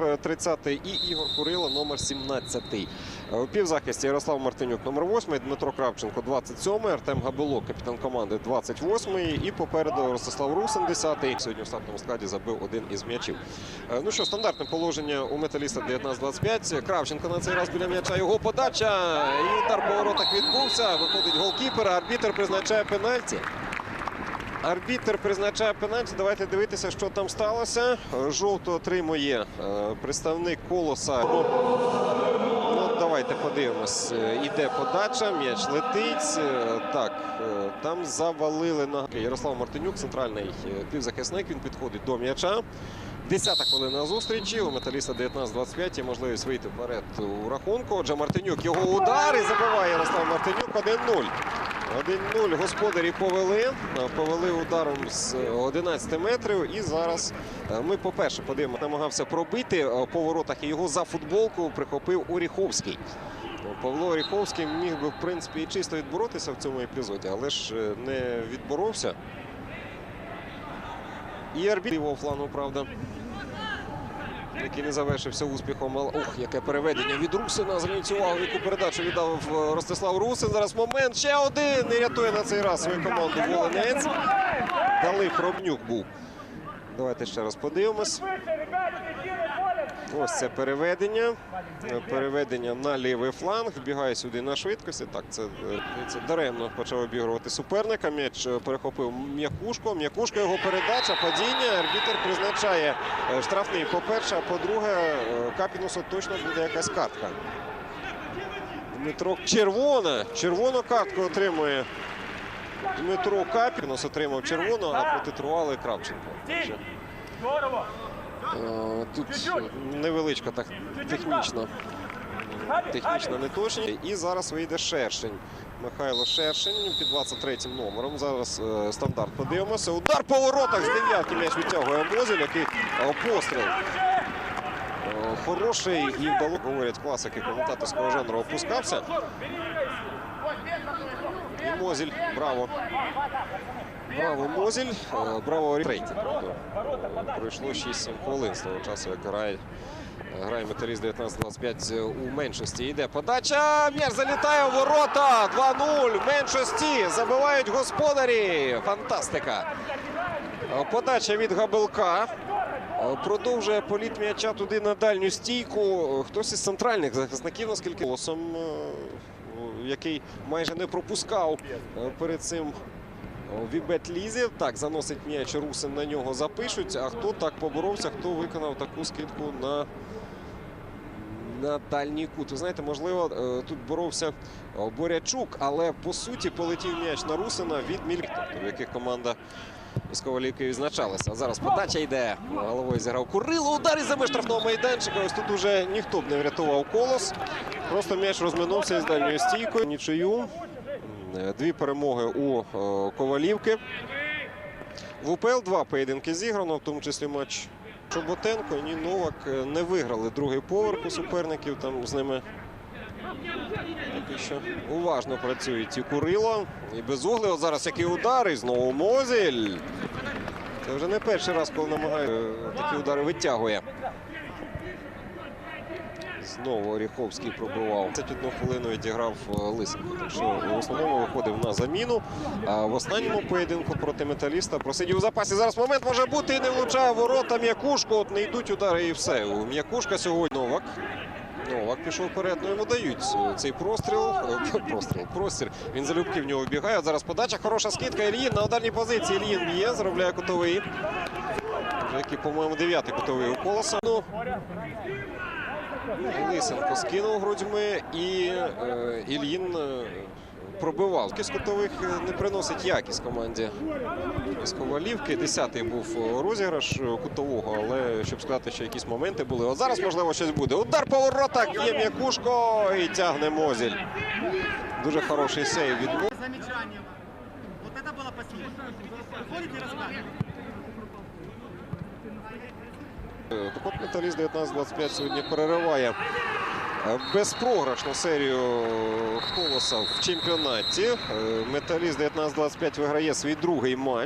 номер 30 і Ігор Курило, номер 17. Е, У півзахисті Ярослав Мартинюк, номер 8, Дмитро Кравченко, 27, Артем Габило, капітан команди, 28 і попереду Ростислав Русин, 10. Сьогодні в стартовому складі забив один із м'ячів. Е, Ну що, стандартне положення у металіста 19-25. Кравченко на цей раз біля м'яча. Його подача. І удар по воротах відбувся. Виходить голкіпер. Арбітер призначає пенальті. Арбітер призначає пенальті. Давайте дивитися, що там сталося. Жовту отримує е, представник колоса. Ну, давайте подивимось. Е, Іде подача, м'яч летить. Е, Так, там завалили на Ярослав Мартинюк, центральний півзахисник. Він підходить до м'яча. Десята хвилина зустрічі. У металіста 19-25 є можливість вийти вперед у рахунку. Отже, Мартинюк його удар і забиває Ярослав Мартинюк 1-0. 1-0 господарі повели. Повели ударом з 11 метрів. І зараз е, ми, по-перше, подивимося, намагався пробити е, по воротах і його за футболку прихопив Оріховський. Павло Оріховський міг би, в принципі, і чисто відборотися в цьому епізоді, але ж е, не відборовся. І арбітр лівого флангу, правда. Який не завершився успіхом. Ох, яке переведення від Русина. Зверніть яку передачу віддав е, Ростислав Русин. Зараз момент. Ще один. Не рятує на цей раз свою команду Волонець. Дали Хробнюк був. Давайте ще раз подивимось. Ось це переведення. Переведення на лівий фланг. Вбігає сюди на швидкості. Так, це, це даремно почав обігрувати суперника. М'яч перехопив м'якушко. М'якушко його передача, падіння. Арбітер призначає е, штрафний. По-перше, а по-друге, е, Капінусу точно буде якась картка. Дмитро червона. Червону картку отримує Дмитро Капінус. Отримав червону, а проти Труали Кравченко. Е, Тут невеличка технічна, технічна неточність. І зараз вийде Шершень. Михайло Шершень під 23 номером. Зараз е, стандарт подивимося. Удар по воротах з дев'ятки м'яч відтягує Мозель, який е, постріл. Хороший і вдало, говорять класики коментаторського жанру, опускався. І Мозіль, браво. Браво, Мозіль. Е, Браво, Рейті. Пройшло 6-7 хвилин з того часу, як грає, грає металіст 19-25 у меншості. Йде подача. М'яч залітає у ворота. 2-0. В меншості. Забивають господарі. Фантастика. Е, Подача від Габелка. Е, Продовжує політ м'яча туди на дальню стійку. Е, Хтось із центральних захисників, наскільки голосом, е, який майже не пропускав е, перед цим Вібет Лізів. Так, заносить м'яч Русин на нього запишуть. А хто так поборовся, хто виконав таку скидку на, на дальній кут. Ви знаєте, можливо, е, тут боровся е, Борячук, але по суті полетів м'яч на Русина від Мільк, тобто, в яких команда Ковалівки відзначалася. А зараз подача йде. Головою зіграв Курило. Удар із за штрафного майданчика. Ось тут уже ніхто б не врятував колос. Просто м'яч розминувся із дальньою стійкою. Нічию. Дві перемоги у е, Ковалівки. В УПЛ два поєдинки зіграно, в тому числі матч Чоботенко. Ні, Новак е, не виграли другий поверх у суперників. Там з ними поки що уважно працюють і Курило, і Безуглий. От зараз який удар, і знову Мозіль. Це вже не перший раз, коли намагає е, такі удари витягує. Знову Оріховський пробивав. 21 хвилину відіграв е, Лисенко. Так що в основному виходив на заміну. А в останньому поєдинку проти металіста просидів у запасі. Зараз момент може бути і не влучає ворота м'якушку. От не йдуть удари і все. У м'якушка сьогодні Новак. Новак пішов вперед. Ну йому дають е, цей простріл. Е, Простріл, простір. Він залюбки в нього вбігає. Зараз подача. Хороша скидка. Ільїн на ударній позиції. Ільїн б'є, заробляє кутовий. Який, по-моєму, дев'ятий кутовий у колоса. Ну, Лисенко скинув грудьми і е, Ільїн е, пробивав. З кутових е, не приносить якість команді з Ковалівки. Десятий був е, розіграш е, кутового, але щоб сказати, що якісь моменти були. От зараз, можливо, щось буде. Удар по воротах, є м'якушко і тягне Мозіль. Дуже хороший сейв від Мо- Замечание. Вот это было последнее. Выходит и рассказывает. Так от металіст 19-25 сьогодні перериває е, безпрограшну серію колоса в чемпіонаті. Е, Металіст 19-25 виграє свій другий матч.